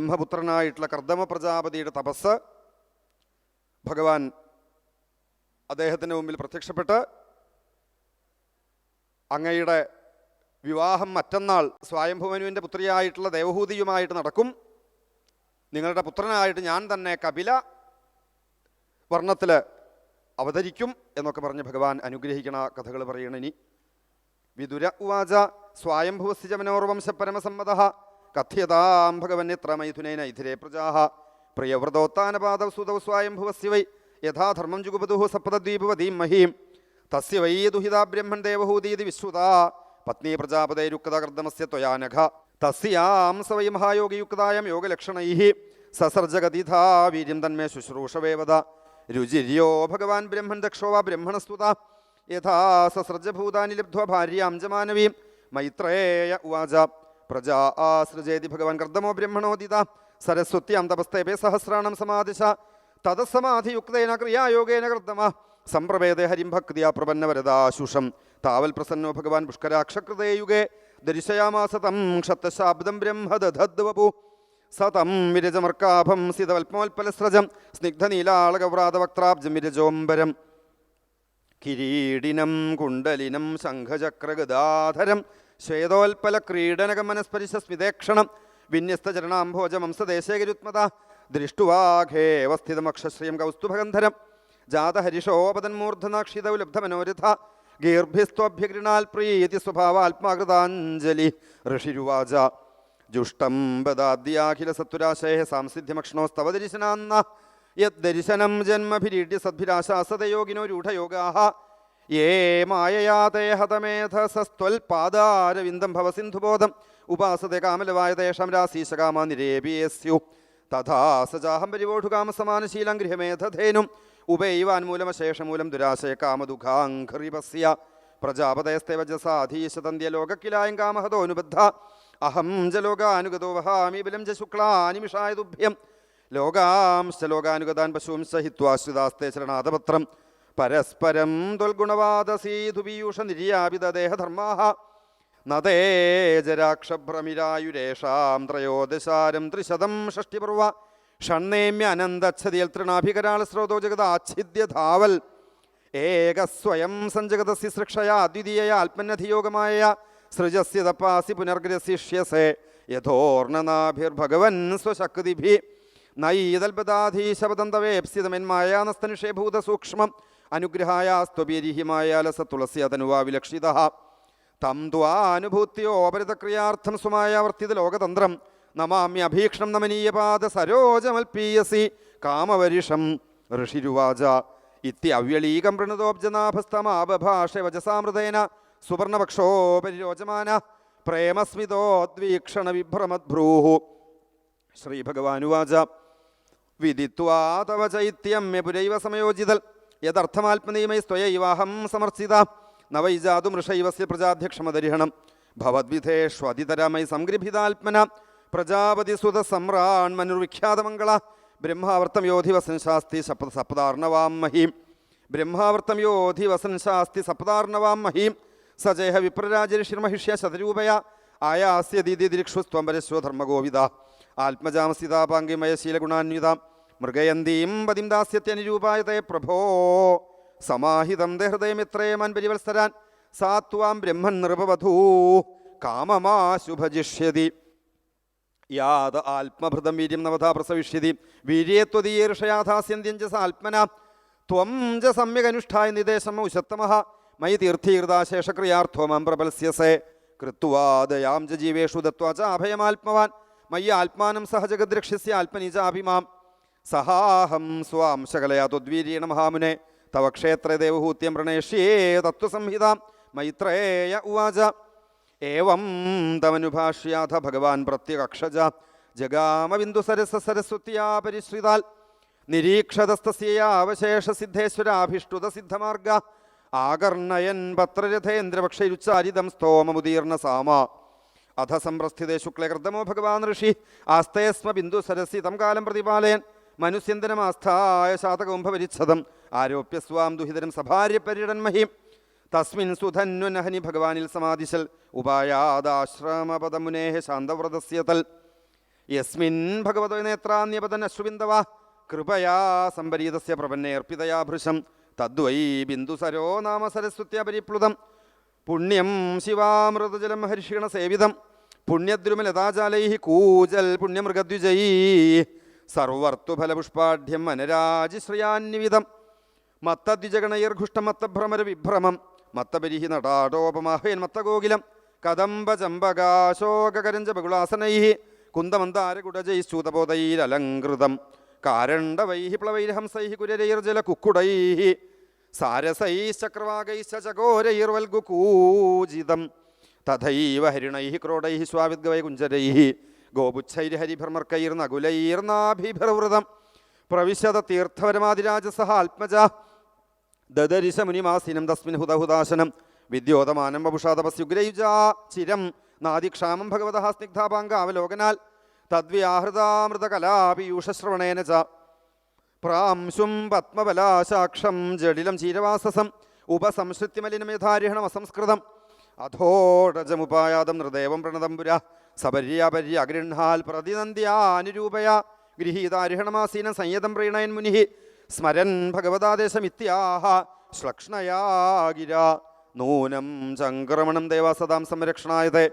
ബ്രഹ്മപുത്രനായിട്ടുള്ള കർദമ പ്രജാപതിയുടെ തപസ് ഭഗവാൻ അദ്ദേഹത്തിന്റെ മുമ്പിൽ പ്രത്യക്ഷപ്പെട്ട് അങ്ങയുടെ വിവാഹം മറ്റന്നാൾ സ്വയംഭുവനുവിന്റെ പുത്രിയായിട്ടുള്ള ദേവഹൂതിയുമായിട്ട് നടക്കും. നിങ്ങളുടെ പുത്രനായിട്ട് ഞാൻ തന്നെ കപില വർണത്തിൽ അവതരിക്കും എന്നൊക്കെ പറഞ്ഞ് ഭഗവാൻ അനുഗ്രഹിക്കണ കഥകൾ പറയണിനി വിദുര ഉവാച സ്വായംഭുവസ്യ മനോർവംശ പരമസമ്മത. കഥ്യതാം ഭഗവന്യത്ര മൈഥുനേന ഇഥിരേ പ്രജാഹ. പ്രിയവ്രതോത്താനപാദ സുതൗ സ്വായംഭുവസ്യ വൈ. യഥാധർമ്മം ജുഗുപതുഹു സപ്തദ്വീപവതീം മഹീം. തസ്യ വൈ ദുഹിതാ ബ്രഹ്മൺ ദേവഹൂതീതി വിശ്രുത. പത്നി പ്രജാപതൈരുക്തകൃതമസ്യ ത്വയാനഘ. തസ്യാം സ വൈ മഹായോഗിയുക്തായം യോഗലക്ഷണൈ സസർജഗതിഥാ വീര്യം തന്മേ ശുശ്രൂഷവേവത രുചിര്യോ ഭഗവാൻ ബ്രഹ്മൺ ദക്ഷോ വാ ബ്രഹ്മണസ്തുത. യഥാ സസർജഭൂതാനി ലബ്ധ്വ ഭാര്യാം ച മാനവീം മൈത്രേയ ഉവാച. പ്രജാ ആസൃജേതി ഭഗവാൻ കർദ്ദമോ ബ്രഹ്മണോദിത. സരസ്വത്യാം തപസ്തേപേ സഹസ്രാണം സമാദിശ തതസമാധിയുക്തേന ക്രിയായോഗേന കർദ്ദമ. സംപ്രവേദ ഹരിം ഭക്തിയ പ്രപന്നവരദാശുഷം താവൽ പ്രസന്നോ ഭഗവാൻ പുഷ്കരാക്ഷകൃതേ യുഗേ. ദർശയാമാസ തം ക്ഷത്തശാബ്ദം ബ്രഹ്മ ദധദ്വപു സതം വിരജമർക്കാഭം സിതവൽപോൽപലസ്രജം സ്നിഗ്ധനീലാളകവ്രാതവക്ത്രാബ്ജം വിരജോംബരം. കിരീടിനം കുണ്ടലിനം ശംഖചക്രഗദാധരം. ശ്വേതോൽപല ക്രീഡനകമനസ്പരിശ സ്മിതേക്ഷണം വിന്യസ്തചരണാംഭോജമംസദേശേകരുത്മത ദൃഷ്ടുവാഘേവസ്ഥിതമക്ഷശ്രിയം കൗസ്തുഭഗന്ധരം ജാതഹരിഷോപതന്മൂർധനാക്ഷിതൗലബ്ധമനോരഥ ഗീർഭിസ്ത്വഭ്യഗൃണാൽ പ്രീതി സ്വഭാവാത്മാകൃതാഞ്ജലി ഋഷിരുവാച. ജുഷ്ടം ബദാദ്യാഖില സത്വരാശയ സാംസിദ്ധ്യമക്ഷണോസ്തവ ദർശനാന്ന യദ്ദർശനം ജന്മഭിരീഡ്യ സദ്ഭിരാശാസതയോഗിനോ രൂഢയോഗാഹ യേ മായയാതേ ഹതമേധസസ്ത്വൽപാദാരവിന്ദം ഭവസിന്ധുബോധം. ഉപാസത്തെ കാമലവായ തേഷാം രാശീശകാമ നിരേപിയസ്യു തഥാ സജാഹം പരിവോഢുകാമസമാനശീലം ഗൃഹമേധധേനും. ഉപൈവാൻമൂലമശേഷമൂലം ദുരാശയ കാമദുഃഖാഘ്രിപസ്യ പ്രജാപതയസ്തേവജസാധീശതന്ത്യലോകക്കിലായം കാമഹതോനുബദ്ധ. അഹം ജലോകാനുഗതോ ലോകാനുഗതോ വഹാമി ബലം ജ ശുക്ലാനിമിഷായ ദുഭ്യം. ലോകാംശ ലോകാനുഗതാൻ പശുവും സഹിത്വാശ്രിതാസ്തേ ശരണാഥപത്രം പരസ്പരം തൊൽഗുണവാദസീധുപീയൂഷ നിര്യാപിതദേഹധർമാ നദേജരാക്ഷഭ്രമിരായുരേഷാം ത്രയോദശാരം ത്രിശതം ഷഷ്ടിപർവ. ഷണ്ണേമ്യ അനന്തച്ഛതിയൽ തൃണാഭികരാള സ്രോതോ ജഗത ആച്ഛിദ്യ ധാവൽ. ഏകസ്വയം സഞ്ജഗതസ്യ സൃക്ഷയ അദ്വിതീയ ആത്മനധിയോഗമായ സൃജസ്യ തപ്പാസി പുനർഗ്രസിഷ്യസേ. യഥോർണനാഭിർഭഗവൻ സ്വശക്തിഭി. നൈതൽപദാധീശപദന്തവേപ്സിതമെന്മായാനസ്തനിഷേഭൂത സൂക്ഷ്മം അനുഗ്രഹായാസ്ത്വപീരിഹിമായ തുളസി അതനുവാ വിലക്ഷിത. തം ത്വാനുഭൂത്യോപരിതക്രിയാർത്ഥം സുമായാവർത്തിത ലോകതന്ത്രം. നമാമ്യ അഭീക്ഷണം നമനീയപാദ സരോജമൽപീയസി. കാമവരിഷം ഋഷിരുവാച. ഇത്യവ്യളീകം പ്രണതോബ്ജനാഭസ്തമാപഭാഷ വജസാമൃതേന സുവർണപക്ഷോപരിരോചമാന പ്രേമസ്മിതോദ്വീക്ഷണ വിഭ്രമദ്ഭ്രൂഹു ശ്രീഭഗവാനുവാച. വിദിത്വാ തവ ചൈത്യം പുരൈവ സമയോജിതൽ. യദർത്ഥമാത്മനീയമൈ സ്വയൈവാഹം സമർച്ചിത. നവൈജാതുമൃഷൈവസ്യ പ്രജാധ്യക്ഷമദരിഹണം ഭവദ്വിധേഷ്വതിതരമൈ സംഗൃഭിതാത്മന. പ്രജാപതി സുത സമ്രാൺ മനുർവിഖ്യാതമംഗള ബ്രഹ്മാവർത്തം യോധി വസൻ ശാസ്തി സപ്ത സപ്താർണവാം മഹീം. ബ്രഹ്മാവർത്തം യോധി വസൻ ശാസ്തി സപ്താർണവാം മഹീം. സജേഹ വിപ്രരാജരിഷിർമഹിഷ്യ ശതരൂപയ. ആയാസ്യ ദീദിദിക്ഷുസ്ത്വം പരശ്വ ആത്മജാമസിതാപാംഗിമയ ആത്മജാമസിതാപാംഗിമയശീലഗുണാന്വിതാം മൃഗയന്തീം പതിം ദാസ്യത്യനുരൂപായതേ പ്രഭോ. സമാഹിതം ഹൃദയമിത്രേമാൻ പരിവത്സരാൻ സാത്വാം ബ്രഹ്മൻ നൃപവധൂ കാമമാശുഭജിഷ്യതി. യാത് ആത്മഭൃതം വീര്യം നവതാ പ്രസവിഷ്യതി. വീര്യേത്വതീർഷയാഥാസ്യന്ത്യം ച സാത്മന ത്വം ച സമ്യകനുഷ്ഠായ നിദേശം ഉശത്തമഹ മയി തീർത്ഥീകൃതാശേഷക്രിയാർത്ഥോമം പ്രബൽസ്യസേ കൃത്വാദയാം ജീവേഷു ദത്വാ ച അഭയമാത്മവാൻ. മയ്യ ആത്മാനം സഹ ജഗദ്രക്ഷ്യസ്യ ആത്മനി ചാഭിമാം സഹാഹം സ്വാം ശകലയാ ത്വദ്വീര്യേണ മഹാമുനെ. തവ ക്ഷേത്ര ദേവഹൂത്യം പ്രണേഷ്യേ തത്വസംഹിതാം. മൈത്രേയ ഉവാച. ഏവം തമനുഭാഷ്യാഥ ഭഗവാൻ പ്രത്യകക്ഷജ. ജഗാമബിന്ദു സരസ സരസ്വത്യാ പരിശ്രിതാൽ. നിരീക്ഷതസ്തസ്യാവശേഷസിദ്ധേശ്വരാഭിഷ്ടുത സിദ്ധമാർഗ. ആകർണയൻ പത്രരഥേന്ദ്രപക്ഷരുച്ചാരിതം സ്തോമമുദീർണ സാമ. അധ സംപ്രസ്ഥിതേ ശുക്ലകൃതമോ ഭഗവാൻ ഋഷി. ആസ്തേസ്മ ബിന്ദു സരസി തം കാലം പ്രതിപാലയൻ. മനുസ്യന്തനമാസ്ഥായ ആരോപ്യ സ്വാം ദുഹിതരം സഭാര്യപര്യടന്മഹീം തസ്മിൻ സുധന്വനഹനി ഭഗവാനിൽ സമാധിശൽ ഉപായാദാശ്രമപദമുനേഹ ശാന്തവ്രതസ്യ തൽ. യസ്മിൻ ഭഗവതോ നേത്രാന്യപതൻ അശ്രുബിന്ദവ കൃപയാ സംപരീതസ്യ പ്രപന്നേർപ്പിതയാ ഭൃശം. തദ്വൈ ബിന്ദുസരോ നാമ സരസ്വത്യ പരിപ്ലുതം പുണ്യം ശിവാമൃതജലം ഹരിഷീണ സേവിതം. പുണ്യദ്രുമലതാജാലൈ കൂജൽ പുണ്യമൃഗദ്വിജൈ സർവർത്തുഫലപുഷ്പാഢ്യം അനരാജിശ്രയാന്വിതം മത്തദ്വിജഗണയർഘുഷ്ടമത്തഭ്രമര വിഭ്രമം മത്തപരിഹി നടാടോപമാഹേൻ മത്തഗോകുലം കദംബചമ്പകാശോകരഞ്ച ബകുളാസനൈ കുന്തമന്താരകുടജൈശ്ചൂതബോധൈരലങ്കൃതം കാരണ്ടവൈ പ്ലവൈർഹംസൈ കുരരൈർജല കുക്കുടൈ സാരസൈശ്ചക്രവാകൈശ്ച ചകോരൈർവൽഗുകൂജിതം തഥൈവ ഹരിണൈ ക്രോഡൈ കുഞ്ചരൈ ഗോപുച്ഛൈർഹരിഭർമർക്കൈർനകുലൈർനാഭിഭർവൃതം പ്രവിശത തീർത്ഥപരമാതിരാജസഹ ആത്മജ. ദദരിശ മുനിമാസിനം തസ്മിൻ ഹുതഹുദാശനം വിദ്യോതമാനം വപുഷാതപസ്യുഗ്രയുജാ ചിരം. നാദിക്ഷാമം ഭഗവത സ്നിഗ്ധാപാങ്ക അവലോകനാൽ തദ്വ്യാഹൃതാമൃതകലാപീയൂഷശ്രവണേന ച. പ്രാംശും പത്മബലാശാക്ഷം ജഡിലം ചീരവാസസം. ഉപസംശ്രിത്യമലിനമേധാരിഹണം അസംസ്കൃതം അധോടജമുപായാതം നൃദേവം പ്രണതംപുര സപര്യാപര്യ അഗൃഹാൽ പ്രതിനന്ദ്യാനുരൂപയ ഗൃഹീതാരിഹണമാസീന സംയതം പ്രീണയൻ മുനി സ്മരൻ ഭഗവതാദേശമിത്യാഹ ശ്ലക്ഷ്ണയാ ഗിര നൂനം ചംക്രമണം ദേവാസദാം സംരക്ഷണായതേ.